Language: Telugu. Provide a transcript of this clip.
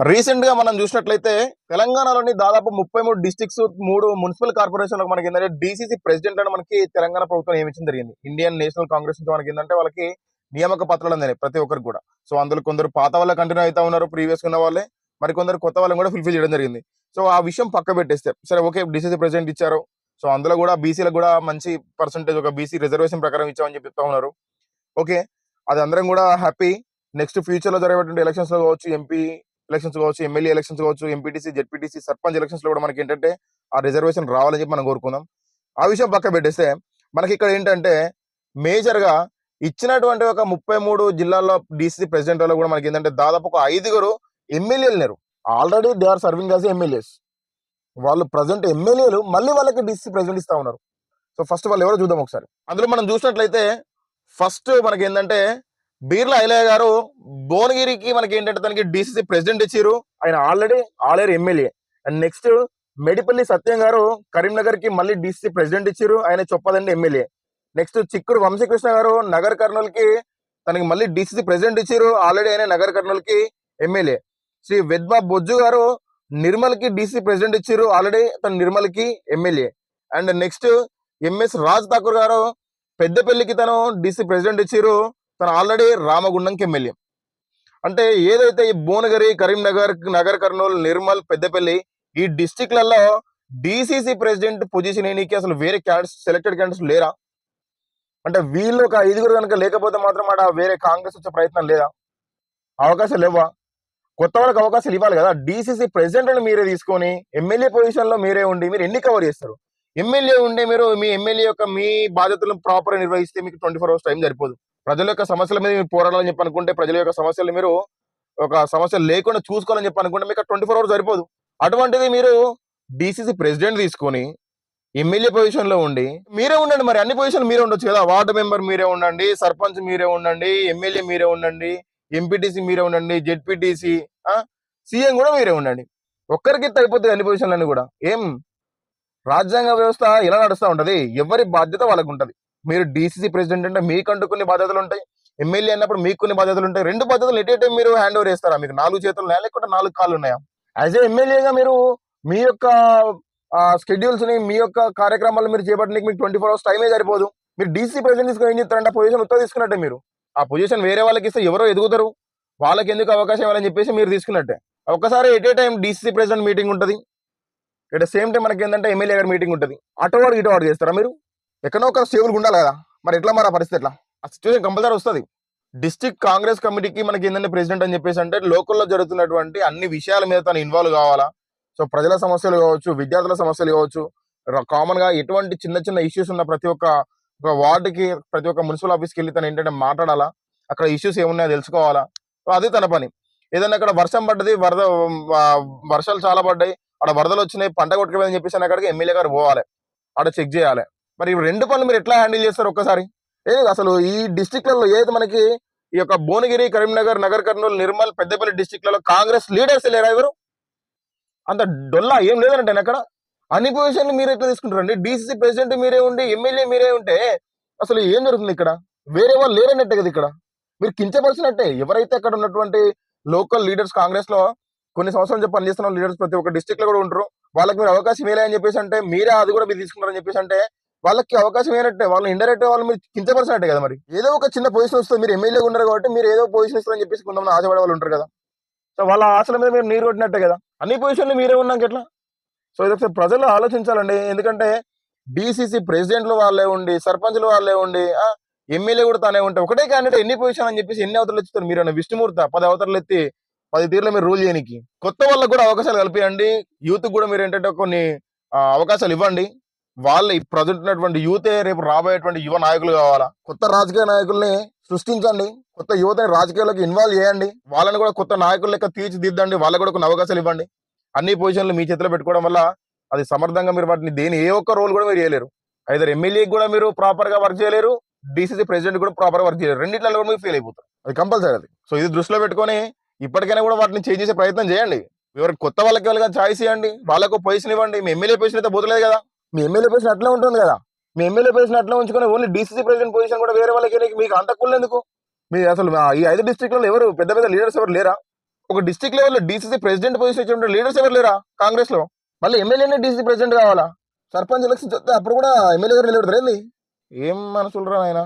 రీసెంట్గా మనం చూసినట్లయితే తెలంగాణలోని దాదాపు ముప్పై మూడు డిస్టిక్స్ మూడు మున్సిపల్ కార్పొరేషన్లకు మనకి ఏంటంటే డీసీసీ ప్రెసిడెంట్ అని మనకి తెలంగాణ ప్రభుత్వం నియమించడం జరిగింది. ఇండియన్ నేషనల్ కాంగ్రెస్ నుంచి మనకి ఏంటంటే వాళ్ళకి నియామక పత్రాలు అందినాయి ప్రతి ఒక్కరికి కూడా. సో అందులో కొందరు పాత వాళ్ళ కంటిన్యూ అవుతా ఉన్నారు ప్రీవియస్ ఉన్న వాళ్ళే. మరి కొందరు కొత్త వాళ్ళని కూడా ఫుల్ఫిల్ చేయడం జరిగింది. సో ఆ విషయం పక్క పెట్టేస్తే సరే ఓకే డీసీసీ ప్రెసిడెంట్ ఇచ్చారు. సో అందులో కూడా బీసీలకు కూడా మంచి పర్సంటేజ్ ఒక బీసీ రిజర్వేషన్ ప్రకారం ఇచ్చామని చెప్తా ఉన్నారు. ఓకే అది అందరం కూడా హ్యాపీ నెక్స్ట్ ఫ్యూచర్లో జరిగేటువంటి ఎలక్షన్స్లో కావచ్చు ఎంపీ ఎలక్షన్స్ కావచ్చు ఎమ్మెల్యే ఎలక్షన్స్ కావచ్చు ఎంపీటీసీ జెడ్పీటీసీ సర్పంచ్ ఎలక్షన్స్లో కూడా మనకి ఏంటంటే ఆ రిజర్వేషన్ రావాలని చెప్పి మనం కోరుకుందాం. ఆ విషయం పక్క పెట్టేస్తే మనకి ఇక్కడ ఏంటంటే మేజర్గా ఇచ్చినటువంటి ఒక ముప్పై మూడు జిల్లాల్లో డీసీ ప్రెసిడెంట్ వాళ్ళు కూడా మనకి ఏంటంటే దాదాపు ఒక ఐదుగురు ఎమ్మెల్యేలు లేరు. Already they are serving as MLAs వాళ్ళు ప్రజెంట్ ఎమ్మెల్యేలు మళ్ళీ వాళ్ళకి డీసీ ప్రెసిడెంట్ ఇస్తా ఉన్నారు. సో ఫస్ట్ వాళ్ళు ఎవరో చూద్దాం ఒకసారి. అందులో మనం చూసినట్లయితే ఫస్ట్ మనకి ఏంటంటే బీర్ల ఐలయ్య గారు భువనగిరికి మనకి ఏంటంటే తనకి డిసిసి ప్రెసిడెంట్ ఇచ్చారు ఆయన already earlier MLA and next Medipalli Satyam garu కరీంనగర్కి మళ్ళీ డిసిసి ప్రెసిడెంట్ ఇచ్చారు ఆయన చొప్పదండి ఎమ్మెల్యే నెక్స్ట్ చిక్కుడు వంశీకృష్ణ గారు నగర్ కర్నూలు కి తనకి మళ్ళీ డిసిసి ప్రెసిడెంట్ ఇచ్చారు ఆల్రెడీ ఆయన నగర్ కర్నూలు కి ఎమ్మెల్యే శ్రీ వెద్మా బొజ్జు గారు నిర్మల్కి డిసి ప్రెసిడెంట్ ఇచ్చారు ఆల్రెడీ తన నిర్మల్కి MLA and next MS Raj Thakur గారు పెద్దపల్లికి తను డిసి ప్రెసిడెంట్ ఇచ్చారు తను ఆల్రెడీ రామగుండంకి ఎమ్మెల్యే. అంటే ఏదైతే ఈ భువనగిరి కరీంనగర్ నగర్ కర్నూలు నిర్మల్ పెద్దపల్లి ఈ డిస్టిక్లలో డిసిసి ప్రెసిడెంట్ పొజిషన్ ఏనికి అసలు వేరే క్యాండిడేట్స్ సెలెక్టెడ్ క్యాండిడేట్స్ లేరా? అంటే వీళ్ళు ఒక ఐదుగురు కనుక లేకపోతే మాత్రం ఆడ వేరే కాంగ్రెస్ వచ్చే ప్రయత్నం లేదా? అవకాశాలు లేవా? కొత్త వాళ్ళకి అవకాశాలు ఇవ్వాలి కదా. డిసిసి ప్రెసిడెంట్ మీరే తీసుకొని ఎమ్మెల్యే పొజిషన్లో మీరే ఉండి మీరు ఎన్ని కవర్ చేస్తారు? ఎమ్మెల్యే ఉండే మీరు మీ ఎమ్మెల్యే యొక్క మీ బాధ్యతలను ప్రాపర్ నిర్వహిస్తే మీకు ట్వంటీ ఫోర్ అవర్స్ టైం సరిపోదు. ప్రజల యొక్క సమస్యల మీద మీరు పోరాడాలని చెప్పి అనుకుంటే ప్రజల యొక్క సమస్యలు మీరు ఒక సమస్య లేకుండా చూసుకోవాలని చెప్పి అనుకుంటే మీకు ట్వంటీ ఫోర్ అవర్స్ సరిపోదు. అటువంటిది మీరు డిసిసి ప్రెసిడెంట్ తీసుకొని ఎమ్మెల్యే పొజిషన్లో ఉండి మీరే ఉండండి మరి. అన్ని పొజిషన్లు మీరే ఉండొచ్చు కదా. వార్డు మెంబర్ మీరే ఉండండి సర్పంచ్ మీరే ఉండండి ఎమ్మెల్యే మీరే ఉండండి ఎంపీటీసీ మీరే ఉండండి జెడ్పీటీసీ సీఎం కూడా మీరే ఉండండి. ఒక్కరికి అయిపోతుంది అన్ని పొజిషన్లన్నీ కూడా. ఏం? రాజ్యాంగ వ్యవస్థ ఎలా నడుస్తూ ఉంటది? ఎవరి బాధ్యత వాళ్ళకు ఉంటది మీరు డీసీసీ ప్రెసిడెంట్ అంటే మీకంటూ కొన్ని బాధ్యతలు ఉంటాయి. ఎమ్మెల్యే అన్నప్పుడు మీకు కొన్ని బాధ్యతలు ఉంటాయి. రెండు బాధ్యతలు ఎట్ ఏ టైం మీరు హ్యాండ్ ఓవర్ చేస్తారా? మీకు నాలుగు చేతులు ఉన్నాయా? లేకుంటే నాలుగు కాళ్ళు ఉన్నాయా? యాజ్ ఏ ఎమ్మెల్యేగా మీరు మీ యొక్క స్కెడ్యూల్స్ని మీ యొక్క కార్యక్రమాలు మీరు చేపట్టడానికి మీకు ట్వంటీ ఫోర్ అవర్స్ టైమే సరిపోదు. మీరు డీసీ ప్రెసిడెంట్ తీసుకుని ఏం చేస్తారంటే ఆ పొజిషన్ ఉత్తర తీసుకున్నట్టే మీరు. ఆ పొజిషన్ వేరే వాళ్ళకి ఇస్తే ఎవరో ఎదుగుతారు. వాళ్ళకి ఎందుకు అవకాశం ఇవ్వాలని చెప్పేసి మీరు తీసుకున్నట్టే. ఒకసారి at a time DC president meeting ఉంటుంది. ఎట్ సేమ్ టైం మనకి ఏంటంటే ఎమ్మెల్యే గారి మీటింగ్ ఉంటుంది. అటు వాడు ఇటు వాడు చేస్తారా మీరు? ఎక్కడో ఒక స్టేబుల్గా ఉండాలి కదా. మరి ఎట్లా మరి ఆ పరిస్థితి ఎట్లా? ఆ సిచ్యువేషన్ కంపల్సరీ వస్తుంది. డిస్టిక్ కాంగ్రెస్ కమిటీకి మనకి ఏంటంటే ప్రెసిడెంట్ అని చెప్పేసి అంటే లోకల్లో జరుగుతున్నటువంటి అన్ని విషయాల మీద తను ఇన్వాల్వ్ కావాలా? సో ప్రజల సమస్యలు కావచ్చు విద్యార్థుల సమస్యలు కావచ్చు కామన్గా ఎటువంటి చిన్న చిన్న ఇష్యూస్ ఉన్న ప్రతి ఒక్క ఒక వార్డుకి ప్రతి ఒక్క మున్సిపల్ ఆఫీస్కి వెళ్ళి తను ఏంటంటే మాట్లాడాలా? అక్కడ ఇష్యూస్ ఏమున్నాయో తెలుసుకోవాలా? సో అది తన పని. ఏదైనా అక్కడ వర్షం పడ్డది వరద వర్షాలు చాలా పడ్డాయి. అక్కడ వరదలు వచ్చినాయి పంట కొట్టుకోవాలని చెప్పేసి అక్కడికి ఎమ్మెల్యే గారు పోవాలి. అక్కడ చెక్ చేయాలి. మరి రెండు పనులు మీరు ఎట్లా హ్యాండిల్ చేస్తారు ఒక్కసారి? ఏ అసలు ఈ డిస్టిక్లలో ఏది మనకి ఈ యొక్క భువనగిరి కరీంనగర్ నగర్ కర్నూలు నిర్మల్ పెద్దపల్లి డిస్టిక్లలో కాంగ్రెస్ లీడర్స్ లేరా ఎవరు? అంత డొల్లా ఏం లేదంటే అక్కడ. అన్ని పొజిషన్లు మీరు ఎట్లా తీసుకుంటారండి? డీసీసీ ప్రెసిడెంట్ మీరే ఉండి ఎమ్మెల్యే మీరే ఉంటే అసలు ఏం జరుగుతుంది ఇక్కడ? వేరే వాళ్ళు లేరన్నట్టే కదా ఇక్కడ. మీరు కించపరిచినట్టే. ఎవరైతే అక్కడ ఉన్నటువంటి లోకల్ లీడర్స్ కాంగ్రెస్లో కొన్ని సంవత్సరాల నుంచి పనిచేస్తున్న లీడర్స్ ప్రతి ఒక్క డిస్టిక్లో కూడా ఉంటారు. వాళ్ళకి మీరు అవకాశం వేలే అని చెప్పేసి అంటే మీరే అది కూడా మీరు తీసుకున్నారని చెప్పేసి అంటే వాళ్ళకి అవకాశం ఏనట్టే వాళ్ళు ఇండైరెక్ట్ వాళ్ళు మీరు కించపరిచినట్టే కదా మరి. ఏదో ఒక చిన్న పొజిషన్ వస్తుంది మీరు ఎమ్మెల్యే ఉన్నారు కాబట్టి మీరు ఏదో పొజిషన్ ఇస్తారని చెప్పేసి కొంతమంది ఆశపడే వాళ్ళు ఉంటారు కదా. సో వాళ్ళ ఆశల మీద మీరు నీరు కొట్టినట్టే కదా. అన్ని పొజిషన్లు మీరే ఉన్నాక ఎట్లా? సో ఇది ఒకసారి ప్రజలు ఆలోచించాలండి. ఎందుకంటే డిసిసి ప్రెసిడెంట్లు వాళ్ళే ఉండి సర్పంచ్లు వాళ్ళే ఉండి ఎమ్మెల్యే కూడా తానే ఉంటే ఒకటే క్యాండిడేట్ ఎన్ని పొజిషన్ అని చెప్పేసి ఎన్ని అవతలు ఎత్తుతారు మీరు అన్న విష్ణుమూర్త పది అవతలు ఎత్తి పది తీర్లు మీరు రూల్ చేయడానికి కొత్త వాళ్ళకి కూడా అవకాశాలు కల్పియండి. యూత్ కూడా మీరు ఏంటంటే కొన్ని అవకాశాలు ఇవ్వండి. వాళ్ళ ప్రజెంట్ ఉన్నటువంటి యూతే రేపు రాబోయేటువంటి యువ నాయకులు కావాలా? కొత్త రాజకీయ నాయకుల్ని సృష్టించండి. కొత్త యువతని రాజకీయాలకు ఇన్వాల్వ్ చేయండి. వాళ్ళని కూడా కొత్త నాయకుల లెక్క తీర్చిదిద్దండి. వాళ్ళకి కూడా కొన్ని అవకాశాలు ఇవ్వండి. అన్ని పొజిషన్లు మీ చేతిలో పెట్టుకోవడం వల్ల అది సమర్థంగా మీరు వాటిని దేని ఏ ఒక్క రోల్ కూడా మీరు చేయలేరు. ఐదర్ ఎమ్మెల్యేకి కూడా మీరు ప్రాపర్గా వర్క్ చేయలేరు. డిసిసి ప్రెసిడెంట్ కూడా ప్రాపర్గా వర్క్ చేయలేరు. రెండిట్లలో కూడా మీరు ఫెయిల్ అయిపోతారు. అది కంపల్సరీ అది. సో ఇది దృష్టిలో పెట్టుకొని ఇప్పటికైనా కూడా వాటిని చేంజ్ చేసే ప్రయత్నం చేయండి. ఎవరికి కొత్త వాళ్ళకి వాళ్ళకి ఛాయిస్ ఇవ్వండి. వాళ్ళకు పొజిషన్ ఇవ్వండి. మీ ఎమ్మెల్యే పొజిషన్ అయితే పోతలేదు కదా. మీ ఎమ్మెల్యే పొజిషన్ అట్లా ఉంటుంది కదా. మీ ఎమ్మెల్యే పొజిషన్ అట్లా ఉంచుకొని ఓన్లీ డీసీసీ ప్రెసిడెంట్ పొజిషన్ కూడా వేరే వాళ్ళకి మీకు అంత ఎందుకు? మీ అసలు ఈ ఐదు డిస్టిక్లలో ఎవరు పెద్ద పెద్ద లీడర్స్ ఎవరు లేరా? ఒక డిస్టిక్ లెవెల్లో డీసీసీ ప్రెసిడెంట్ పొజిషన్ ఇచ్చిన లీడర్స్ ఎవరు లేరా కాంగ్రెస్లో? మళ్ళీ ఎమ్మెల్యేనే డీసీసీ ప్రెసిడెంట్ కావాలా? సర్పంచ్ ఎలక్షన్ చెప్తే అప్పుడు కూడా ఎమ్మెల్యే గారు నిలబడతారు ఏం మనసులు రా నాయనా?